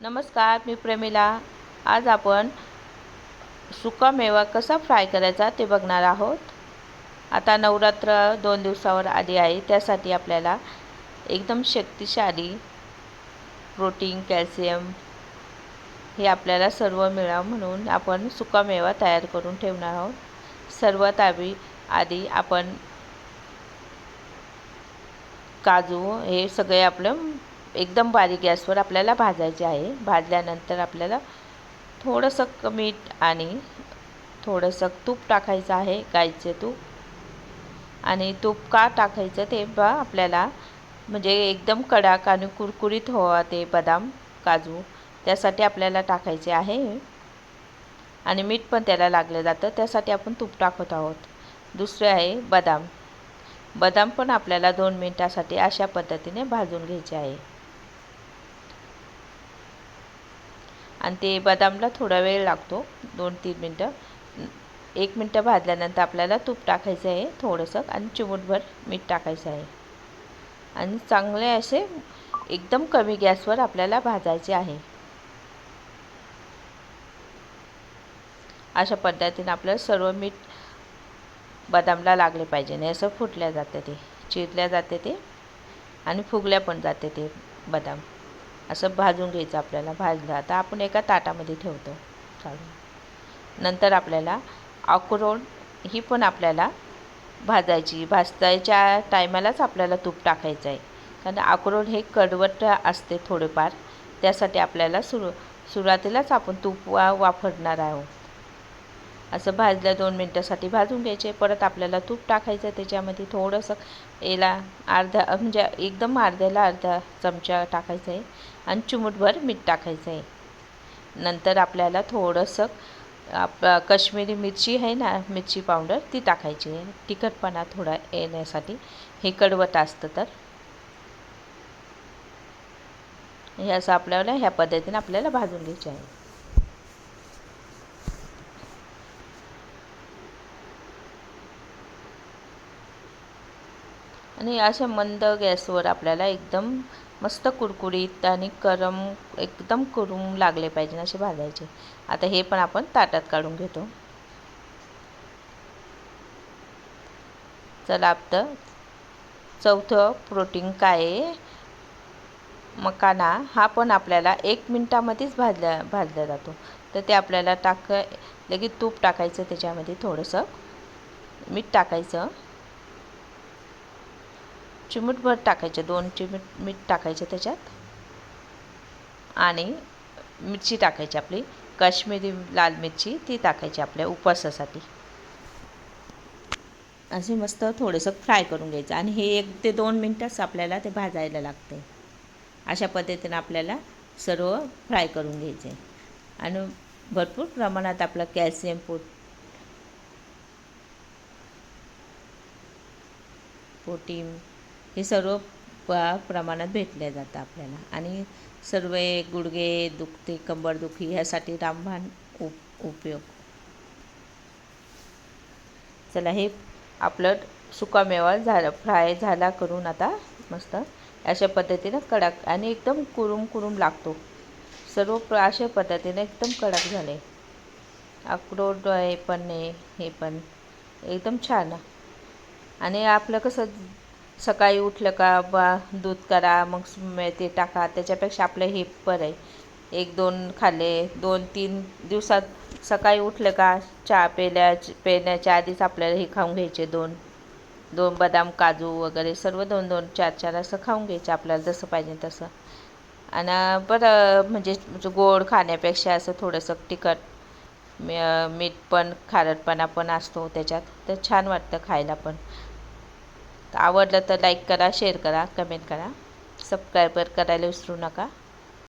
नमस्कार मी प्रेमिला. आज आपण सुका मेवा कसा फ्राय करायचा ते बघणार आहोत. आता नवरात्र दोन दिवसावर आली आहे त्यासाठी आपल्याला एकदम शक्तिशाली प्रोटीन कॅल्शियम हे आपल्याला सर्व मिळावं म्हणून आपण सुका मेवा तयार करून ठेवणार आहोत. सर्वात आधी आधी आपण काजू हे सगळे आपलं एकदम बारीक गॅसवर आपल्याला भाजायचे आहे. भाजल्यानंतर आपल्याला थोडंसं मीठ आणि थोडंसं तूप टाकायचं आहे गाईचे तूप. आणि तूप का टाकायचं ते बा आपल्याला म्हणजे एकदम कडक आणि कुरकुरीत हवा ते बदाम काजू त्यासाठी आपल्याला टाकायचे आहे. आणि मीठ पण त्याला लागलं जातं त्यासाठी आपण तूप टाकत आहोत. दुसरे आहे बदाम. बदाम पण आपल्याला दोन मिनटासाठी अशा पद्धतीने भाजून घ्यायचे आहे. आणि ते बदामला थोडा वेळ लागतो दोन तीन मिनटं. एक मिनटं भाजल्यानंतर आपल्याला तूप टाकायचं आहे थोडंसं आणि चिमूटभर मीठ टाकायचं आहे. आणि चांगले असे एकदम कमी गॅसवर आपल्याला भाजायचे आहे. अशा पद्धतीने आपल्याला सर्व मीठ बदामला लागले पाहिजे. नाही असं फुटल्या जातं ते चिरल्या जाते ते आणि फुगल्या पण जाते ते बदाम. असं भाजून घ्यायचं आपल्याला भाजलं. आता आपण एका ताटामध्ये ठेवतो. चालू नंतर आपल्याला अक्रोड ही पण आपल्याला भाजायची. भाजतायच्या टायमालाच आपल्याला तूप टाकायचं आहे. कारण अक्रोड हे कडवट असते थोडेफार. त्यासाठी आपल्याला सुरू सुरुवातीलाच आपण तूप वा वापरणार आहोत. असं भाजलं दोन मिनटासाठी भाजून घ्यायचे. परत आपल्याला तूप टाकायचं त्याच्यामध्ये थोडंसं याला अर्धा म्हणजे एकदम अर्ध्याला अर्धा चमचा टाकायचं आहे आणि चिमूटभर मीठ टाकायचं आहे. नंतर आपल्याला थोडंसं आप कश्मीरी मिरची आहे ना मिरची पावडर ती टाकायची आहे. तिखटपणा थोडा येण्यासाठी हे कडवट असतं तर. हे असं आपल्याला ह्या पद्धतीने आपल्याला भाजून घ्यायचे आहे. आणि अशा मंद गॅसवर आपल्याला एकदम मस्त कुरकुरीत आणि करम एकदम करून लागले पाहिजे असे भाजायचे. आता हे पण आपण ताटात काढून घेतो. चला आपलं चौथं प्रोटीन काय आहे? मकाना. हा पण आपल्याला एक मिनटामध्येच भाजल्या भाजला जातो. तर ते आपल्याला टाक लगेच तूप टाकायचं त्याच्यामध्ये थोडंसं मीठ टाकायचं. चिमूटभर टाकायचे दोन चिमूट मीठ टाकायचे त्याच्यात. आणि मिरची टाकायची आपली काश्मीरी लाल मिरची ती टाकायची आपल्या उपवासासाठी. असे मस्त थोडंसं फ्राय करून घ्यायचं आणि हे एक ते दोन मिनटंच आपल्याला ते भाजायला लागते. अशा पद्धतीने आपल्याला सर्व फ्राय करून घ्यायचे. आणि भरपूर प्रमाणात आपलं कॅल्शियम पोट प्रोटीन हे सर्व प प्रमाणात भेटल्या जातं आपल्याला. आणि सर्व गुडघे दुखते कंबर दुखी ह्यासाठी रामबाण उप उपयोग. चला हे आपलं सुकामेवा झाला फ्राय झाला करून आता मस्त अशा पद्धतीनं कडक आणि एकदम कुरुम कुरुम लागतो. सर्व प्र अशा पद्धतीने एकदम कडक झाले. अक्रोड हे पण हे पण. एकदम छान. आणि आपलं कसं सकाळी उठलं का बा दूध करा मग ते टाका. त्याच्यापेक्षा आपलं हे बरं आहे. एक दोन खाल्ले दोन तीन दिवसात सकाळी उठलं का चहा पेल्या पेण्याच्या आधीच आपल्याला हे खाऊन घ्यायचे दोन. दोन बदाम काजू वगैरे सर्व दोन दोन चार चार असं खाऊन घ्यायचं आपल्याला जसं पाहिजे तसं. आणि बरं म्हणजे, म्हणजे गोड खाण्यापेक्षा असं थोडंसं तिखट मीठ पण खारटपणा पण असतो त्याच्यात. तर छान वाटतं खायला पण. आवडलं तर लाईक करा शेअर करा कमेंट करा. सबस्क्रायबर करायला विसरू नका.